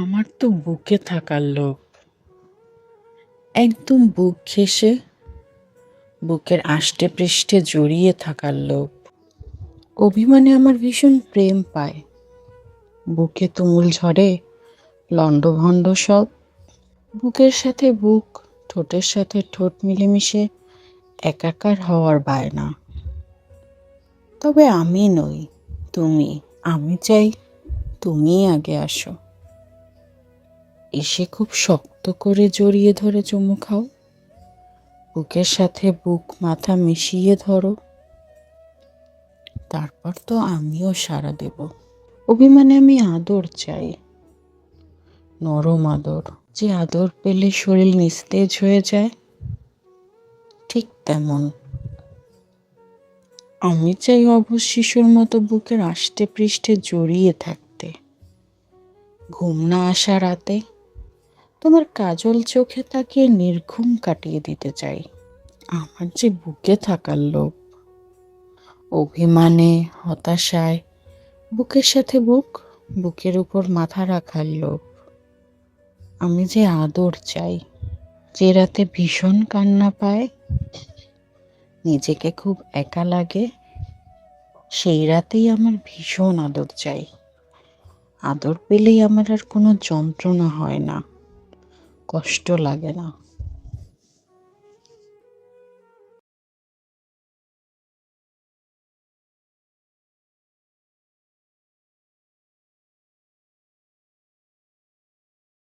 আমার তো বুকে থাকার লোক। একদম বুক ঘেঁষে, বুকের আষ্টে পৃষ্ঠে জড়িয়ে থাকার লোক। অভিমানে আমার ভীষণ প্রেম পায়। বুকে তুমুল ঝড়ে, লণ্ডভণ্ড সব। বুকের সাথে বুক, ঠোঁটের সাথে ঠোঁট মিলেমিশে একাকার হওয়ার বায়না। তবে আমি নই, তুমি, আমি চাই তুমি আগে আসো। এসে খুব শক্ত করে জড়িয়ে ধরে চুমু খাও। বুকের সাথে বুক মাথা মিশিয়ে ধরো। তারপর তো আমিও সাড়া দেব। অভিমানে আমি আদর চাই। নরম আদর। যে আদর পেলে শরীর নিস্তেজ হয়ে যায়, ঠিক তেমন। আমি চাই অবশ শিশুর মতো বুকের আষ্টে পৃষ্ঠে জড়িয়ে থাকতে। ঘুম না আসা রাতে তোমার কাজল চোখে তাকিয়ে নির্ঘুম কাটিয়ে দিতে চাই। আমার যে বুকে থাকার লোভ। অভিমানে, হতাশায়, বুকের সাথে বুক, বুকের উপর মাথা রাখার লোভ। আমি যে আদর চাই, যে রাতে ভীষণ কান্না পায়, নিজেকে খুব একা লাগে, সেই রাতেই আমার ভীষণ আদর চাই। আদর পেলেই আমার আর কোনো যন্ত্রণা হয় না। কষ্ট লাগে না।